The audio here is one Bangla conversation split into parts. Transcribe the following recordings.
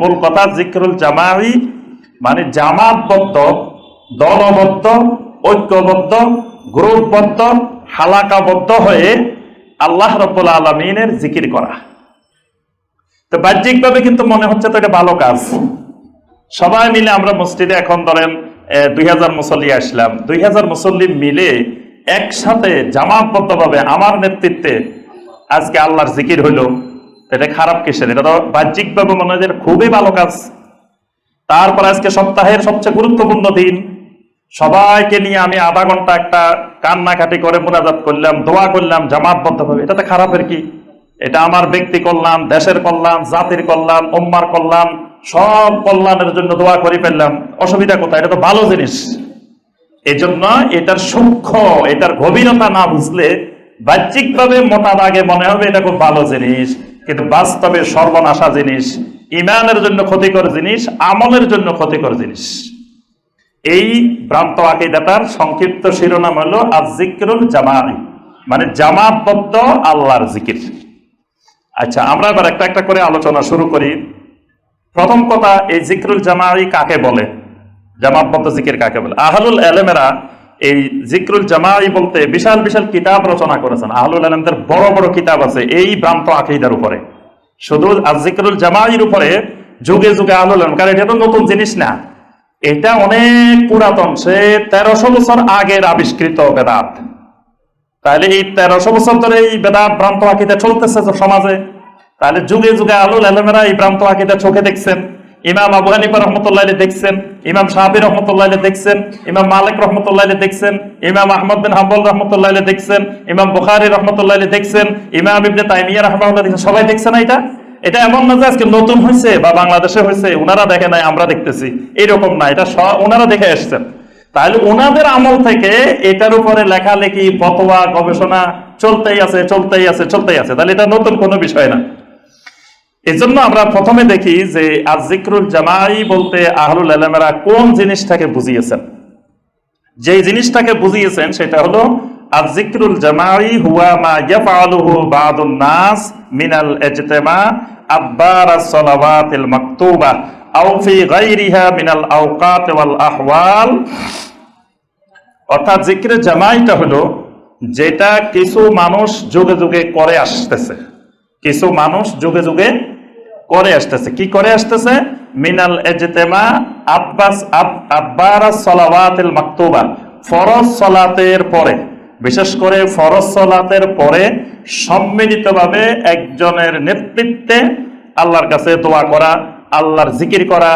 মূল কথা জিক্রুল জামাই মানে জামাতবদ্ধ, দলবদ্ধ, ঐক্যবদ্ধ, গ্রুপবদ্ধ, হালাকাবদ্ধ হয়ে আল্লাহ রব্বুল আলমিনের জিকির করা। তো বাহ্যিকভাবে কিন্তু মনে হচ্ছে তো এটা ভালো কাজ। সবাই মিলে আমরা মসজিদে এখন ধরেন দুই হাজার মুসল্লি আসলাম। দুই হাজার মুসল্লি মিলে একসাথে জামাতবদ্ধভাবে আমার নেতৃত্বে আজকে আল্লাহর জিকির হইল এটা খারাপ কিসের? এটা তো বাহ্যিকভাবে মনে হয় খুবই ভালো কাজ। তারপর আজকে সপ্তাহের সবচেয়ে গুরুত্বপূর্ণ দিন। সবাইকে নিয়ে আমি আধা ঘণ্টা একটা কান্নাকাটি করে মোনাজাত করলাম, দোয়া করলাম, জামাতবদ্ধভাবে। এটা তো খারাপের কি? এটা আমার ব্যক্তি কল্যাণ, দেশের কল্যাণ, জাতির কল্যাণ, উম্মার কল্যাণ, সব কল্যাণের জন্য দোয়া করে ফেললাম। অসুবিধা কোথায়? এটা তো ভালো জিনিস। এই জন্য এটার সূক্ষ্ম, এটার গভীরতা না বুঝলে বাহ্যিকভাবে মোটা দাগে মনে হবে এটা খুব ভালো জিনিস। কিন্তু বাস্তবে সর্বনাশা জিনিস, ইমানের জন্য ক্ষতিকর জিনিস, আমলের জন্য ক্ষতিকর জিনিস। এই ভ্রান্ত আকিদাটার সংক্ষিপ্ত শিরোনাম হলো আজিকরুল জামাই মানে জামাতবদ্ধ আল্লাহর জিকির। আচ্ছা আমরা এবার একটা একটা করে আলোচনা শুরু করি। প্রথম কথা, এই জিক্রুল জামাই কাকে বলে? জামাতবদ্ধ জিকির কাকে বলে? আহলুল এলেমেরা এই জিক্রুল জামাই বলতে বিশাল বিশাল কিতাব রচনা করেছেন। আহলুল আলমদের বড় বড় কিতাব আছে এই ভ্রান্ত আকিদার উপরে। শুধু আজিকরুল জামাইয়ের উপরে যুগে যুগে আহলুল আলম, কারণ এটা তো নতুন জিনিস না। এটা অনেক পুরাতন, সে তেরোশো বছর আগের আবিষ্কৃত বেদাত। তাহলে এই তেরোশো বছর ধরে এই বেদাত ভ্রান্ত আকিদা চলতেছে সমাজে। তাহলে যুগে যুগে আলুল আলমেরা এই ভ্রান্ত আকিদা চোখে দেখছেন। ইমাম আবু হানিফা রহমতুল্লাহ দেখছেন, ইমাম সাহাবি রহমতুল্লাহ দেখছেন, ইমাম মালিক রহমতুল্লাহ দেখছেন, ইমাম আহমদ বিন হাম্বল রহমতুল্লাহ দেখছেন, ইমাম বুখারি রহমতুল্লাহ দেখছেন, ইমাম ইবনে তাইমিয়া রহমতুল্লাহ দেখছেন, সবাই দেখছে না এটা? এটা এমন না যে আজকে নতুন হয়েছে বা বাংলাদেশে হয়েছে ওনারা দেখে নাই, আমরা দেখতেছি। এরকম না, এটা ওনারা দেখে এসছেন। তাহলে ওনাদের আমল থেকে এটার উপরে লেখালেখি, ফতোয়া, গবেষণা চলতেই আছে চলতেই আছে চলতেই আছে। তাহলে এটা নতুন কোনো বিষয় না। এই জন্য আমরা প্রথমে দেখি যে আজিক্রুল জামাই বলতে আহলুল আলমেরা কোন জিনিসটাকে বুঝিয়েছেন? যে জিনিসটাকে বুঝিয়েছেন সেটা হলো আজিক্রুল জামাই হুয়া মা ইয়াফআলুহু বাদুন নাস মিনাল ইজতিমা আব্বার as-সালাওয়াতিল মাকতুবা আও ফি গায়রিহা মিনাল আওকাত ওয়াল আহওয়াল। অর্থাৎ জিক্রে জামাইটা হলো, যেটা কিছু মানুষ যুগে যুগে করে আসতেছে। কিছু মানুষ যুগে যুগে করে আসতেছে। কি করে আসতেছে? মিনাল এজতেমা আব্বাস আব- আব্বারাস সলাওয়াতিল মাকতুবা। ফরজ সলাতের পরে, বিশেষ করে ফরজ সলাতের পরে সম্মিলিতভাবে একজনের নেতৃত্বে আল্লাহর কাছে দোয়া করা, আল্লাহর জিকির করা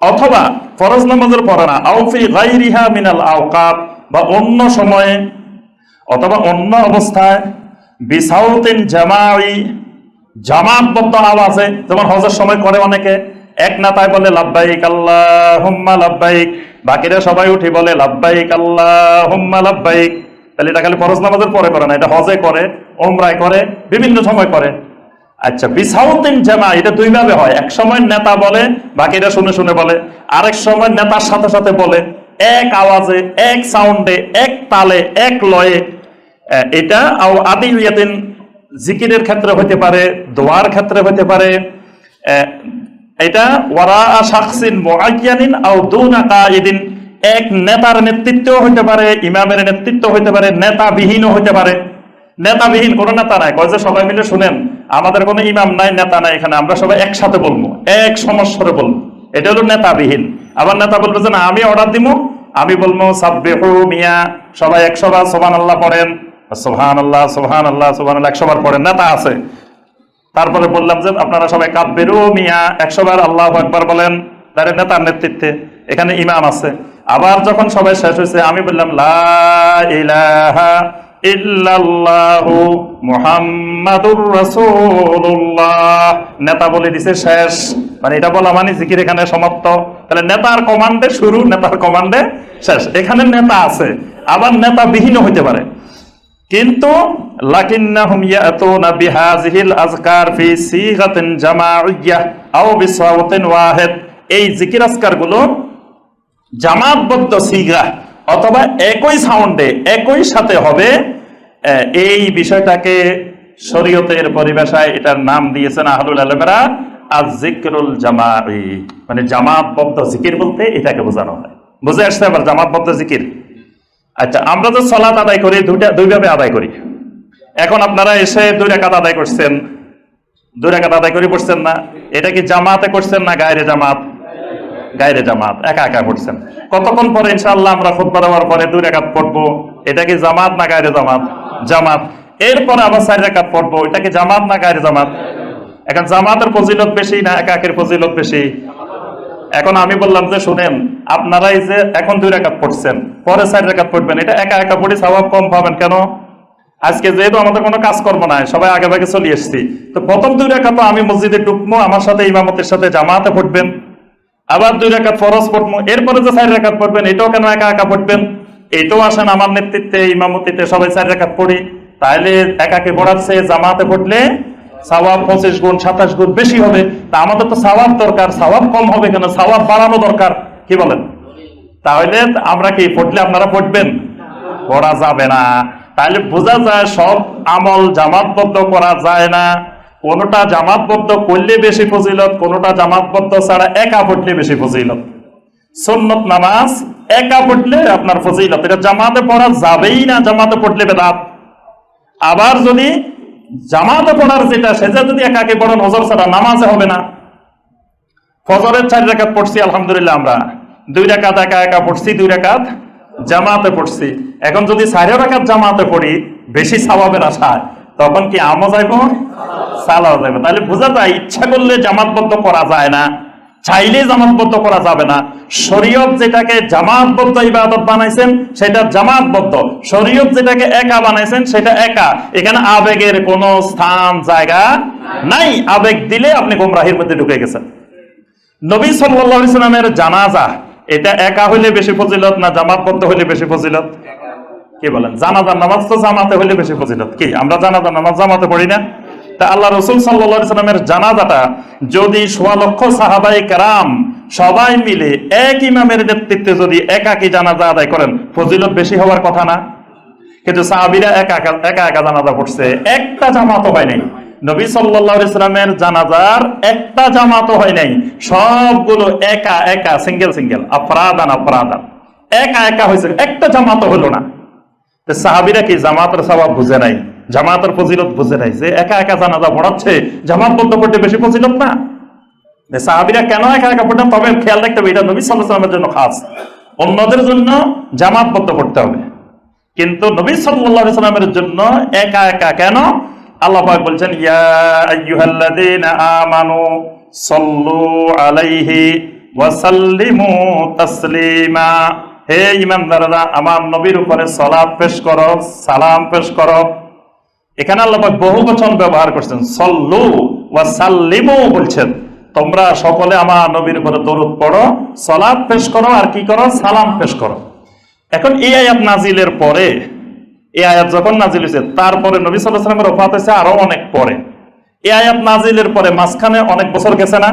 অথবা ফরজ নামাজের পরে না আউফি গাইরিহা মিনাল আওকাত বা অন্য সময়ে অথবা অন্য অবস্থায়, বিসাউতিন জামাই জামাতবদ্ধ আছে। যেমন হজের সময় করে অনেকে, এক নাতায় বলে লাভবাইক আল্লাহ হুম্মা লাভবাইক বাকিরা সবাই উঠি বলে লাভবাইক আল্লাহ হুম্মা লাভবাইক তাহলে এটা খালি ফরজ নামাজের পরে করে না, এটা হজে করে ওমরায় করে, বিভিন্ন সময় করে। আচ্ছা বিসাউদ্দিন জামা, এটা দুই ভাবে হয়। এক সময় নেতা বলে, বাকিরা শুনে শুনে বলে। আরেক সময় নেতার সাথে সাথে বলে, এক আওয়াজে, এক সাউন্ডে এক তালে, এক লয়ে। এটা আদি ইয়াদিন জিকিরের ক্ষেত্রে হতে পারে, দোয়ার ক্ষেত্রে হতে পারে এটা ওয়ারা শাকসিন মুআয়্যানিন আও দুনা কায়িদিন এক নেতার নেতৃত্বও হতে পারে, ইমামের নেতৃত্ব হতে পারে, নেতাবিহীনও হতে পারে। নেতাবিহীন কোনো নেতা নাই। কয় যে সবাই মিলে শুনেন, আমাদের কোনো ইমাম নাই, নেতা নাই এখানে, আমরা সবাই একসাথে বলব, এক সমস্বরে বলব। এটা হলো নেতাবিহীন। আবার নেতা বলবে যে না, আমি অর্ডার দিব আমি বলব, সাব্বিহু মিয়া, সবাই একশো বার সোহান আল্লাহ পড়েন। সোহান আল্লাহ সোহান আল্লাহ সোহান আল্লাহ একশো বার পড়েন, নেতা আছে। তারপরে বললাম যে আপনারা সবাই কাব্যেরও মিয়া, একশো বার আল্লাহ একবার বলেন, তার নেতার নেতৃত্বে, এখানে ইমাম আছে। আবার যখন সবাই শেষ হয়েছে, আমি বললাম ইল্লাল্লাহু মুহাম্মাদুর রাসূলুল্লাহ। নেতা বলে দিছে, শেষ। মানে এটা বলা মানে জিকির এখানে সমাপ্ত। তাহলে নেতার কমান্ডে শুরু, নেতার কমান্ডে শেষ। এখানে নেতা আছে, আবার নেতা বিহীন হইতে পারে। কিন্তু লাকিন্নাহুম ইয়াতুনা বিহাযিহিল আযকার ফি এই জিকির আজকারগুলো জামাতবদ্ধ সিগা অথবা একই সাউন্ডে, একই সাথে হবে। এই বিষয়টাকে শরীয়তের পরিভাষায় এটার নাম দিয়েছেন আহলুল আলমেরা আর জিক্রুল জামাই। মানে জামাতবদ্ধ জিকির বলতে এটাকে বোঝানো হয়। বুঝে আসছে আবার জামাতবদ্ধ জিকির? আচ্ছা আমরা তো সলাত আদায় করি, দুইটা দুইভাবে আদায় করি। এখন আপনারা এসে দুই রাকাত আদায় করছেন। দুই রাকাত আদায় করে পড়ছেন না। এটা কি জামাতে করছেন না গায়ের জামাত? গায়ের জামাত, একা একা পড়ছেন। কতক্ষণ পরে ইনশাআল্লাহ আমরা খুতবা দেওয়ার পরে দুই রাকাত পড়ব? এটা কি জামাত না গায়ের জামাত? জামাত। এরপরে আবার চার রাকাত পড়ব। এটা কি জামাত না গায়ের জামাত? এখন জামাতের ফজিলত বেশি না একা একের ফজিলত বেশি? এখন আমি বললাম যে, শুনেন, আপনারাই যে এখন দুই রাকাত পড়ছেন, পরে চার রাকাত পড়বেন, এটা একা একা পড়ি স্বভাব কম পাবেন কেন? আজকে যেহেতু আমাদের কোনো কাজকর্ম নাই, সবাই আগে ভাগে চলে এসছি। তো প্রথম দুই রাকাত আমি মসজিদে ঢুকবো আমার সাথে ইমামতের সাথে জামাতে পড়বেন, আবার দুই রাকাত ফরজ পড়ব এরপরে যে চার রাকাত পড়বেন, এটাও কেন একা একা পড়বেন? এটাও আসেন আমার নেতৃত্বে, ইমামতিতে সবাই চার রাকাত পড়ি তাহলে একাকে পড়াচ্ছে জামাতে পড়লে সাওয়াব পঁচিশ গুণ, সাতাশ গুণ বেশি হবে। তা আমাদের তো সাওয়াব দরকার, সাওয়াব কম হবে কেন? সাওয়াব বাড়ানো দরকার। কি বলেন? তাহলে আমরা কি পড়লে আপনারা পড়বেন? পড়া যাবে না। তাহলে বোঝা যায় সব আমল জামাতবদ্ধ করা যায় না। কোনটা জামাতবদ্ধ করলে বেশি ফজিলত, কোনটা জামাতবদ্ধ ছাড়া একা পড়লে বেশি ফজিলত। সুন্নত নামাজ একা পড়লে আপনার ফজিলত। এটা জামাতে পড়া যাবেই না, জামাতে পড়লে বেদাত। আবার যদি জামাতে পড়ার যেটা সেটা যদি একাকে পড়েন হজর ছাড়া নামাজে হবে না। ফজরের চার রেখাত পড়ছি, আলহামদুলিল্লাহ আমরা। দুই রেখাত একা একা পড়ছি, দুই রেখাত জামাতে পড়ছি। এখন যদি চার রেখাত জামাতে পড়ি, বেশি স্বভাবের আশায় তখন কি আমও যাইব? সালাও যাইব। তাহলে বোঝা যায়, ইচ্ছা করলে জামাতবদ্ধ করা যায় না। চাইলে জামাতবদ্ধ করা যাবে না। শরীয়ত যেটাকে জামাতবদ্ধ ইবাদত বানাইছেন, সেটা জামাতবদ্ধ। শরীয়ত যেটাকে একা বানাইছেন, সেটা একা। এখানে আবেগের কোনো স্থান, জায়গা নাই। আবেগ দিলে আপনি গোমরাহির মধ্যে ঢুকে গেছেন। নবী সাল্লাল্লাহু আলাইহি সাল্লামের জানাজা, এটা একা হইলে বেশি ফজিলত না জামাতবদ্ধ হইলে বেশি ফজিলত? কি বলেন? জানাজার নামাজ তো জামাতে হইলে বেশি ফজিলত। কি, আমরা জানাজার নামাজ জামাতে পড়ি না? তা আল্লাহ রসুল আলাইহি সাল্লামের জানাজাটা যদি সোয়া লক্ষ সাহাবাই কারাম সবাই মিলে এক ইমামের নেতৃত্বে যদি একাকি জানাজা আদায় করেন, ফজিলত বেশি হওয়ার কথা না? কিন্তু সাহাবিরা একা একা একা জানাজা পড়ছে, একটা জামাতও হয় নাই। নবী সাল্লাল্লাহু আলাইহি সাল্লামের জানাজার একটা জামাতও হয় নাই। সবগুলো একা একা, সিঙ্গেল সিঙ্গেল, আফরাদান আফরাদান। একা একা হয়েছে, একটা জামাতও হলো না। সাহাবিরা কি জামাতের স্বভাব বুঝে নাই? জামাতের ফজিলত বুঝে যে একা একা জানাজা পড়াচ্ছে জামাত বদ্ধ করতে বেশি ফজিলত না। সাহাবিরা কেন একা একা পড়তেন? তবে খেয়াল রাখতে হবে, এটা নবী সাল্লাহ সাল্লামের জন্য খাস। অন্যদের জন্য জামাত বদ্ধ করতে হবে। কিন্তু নবী আলাইহি সাল্লামের জন্য একা একা কেন? আল্লাহ পাক বলছেন, ইয়া আমানু সাল্লু আলাইহি ওয়া সাল্লিমু তাসলিমা। হে ঈমানদাররা, আমার নবীর উপরে সালাত পেশ করো, সালাম পেশ করো। এখানে আল্লাহ বহু বচন ব্যবহার করছেন। সল্লু ওয়া সাল্লিমু বলছেন। তোমরা সকলে আমার নবীর উপরে দরুদ পড়ো, সালাত পেশ করো আর কি করো? সালাম পেশ করো। এখন এই আয়াত নাজিলের পরে, এই আয়াত যখন নাজিল হয়েছে, তারপরে নবী সাল্লামের ওফাত হয়েছে আরও অনেক পরে। এই আয়াত নাজিলের পরে মাঝখানে অনেক বছর গেছে না?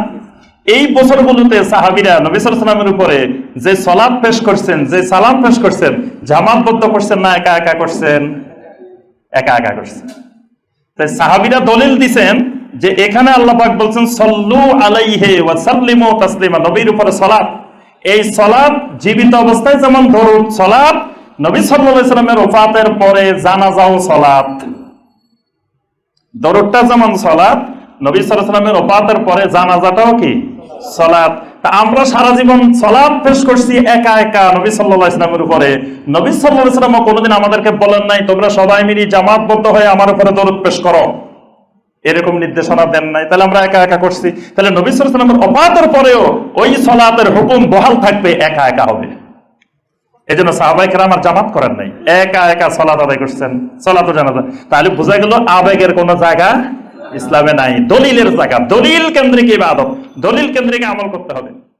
এই বছরগুলোতে সাহাবিরা নবী সাল্লামের উপরে যে সলাপ পেশ করছেন, যে সালাম পেশ করছেন, জামাতবদ্ধ করছেন না, একা একা করছেন? একা একা করছেন তাই সাহাবিরা দলিল দিছেন যে এখানে আল্লাহ পাক বলছেন, সল্লু আলাইহে ওয়া সাল্লিমু তাসলিমা নবীর উপরে সালাত। এই সালাত জীবিত অবস্থায় যেমন দরুদ সালাত, নবী সাল্লাল্লাহু আলাইহি সাল্লামের ওফাতের পরে জানাজাও সালাত। দরুদটা যেমন সালাত, নবী সাল্লাল্লাহু আলাইহি সাল্লামের ওফাতের পরে জানাজাটাও কি? সালাত। তা আমরা সারা জীবন সালাত পেশ করছি একা একা নবী সাল্লাল্লাহু আলাইহি সাল্লামের উপরে। নবী সাল্লাল্লাহু আলাইহি সাল্লাম কোনোদিন আমাদেরকে বলেন নাই, তোমরা সবাই মিলে জামাতবদ্ধ হয়ে আমার উপরে দরুদ পেশ করো। এরকম নির্দেশনা দেন নাই। তাহলে আমরা একা একা করছি। তাহলে নবী আলাইহি সাল্লামের পরেও ওই সালাতের হুকুম বহাল থাকবে, একা একা হবে। এই জন্য সাহাবাই কেরাম আর জামাত করেন নাই। একা একা সলাত আদায় করছেন, সলাত জানাজা। তাহলে বোঝা গেল আবেগের কোনো জায়গা ইসলামে নাই। দলিলের জায়গা। দলিল কেন্দ্রিক ইবাদত। দলিল কেন্দ্রিক আমল করতে হবে।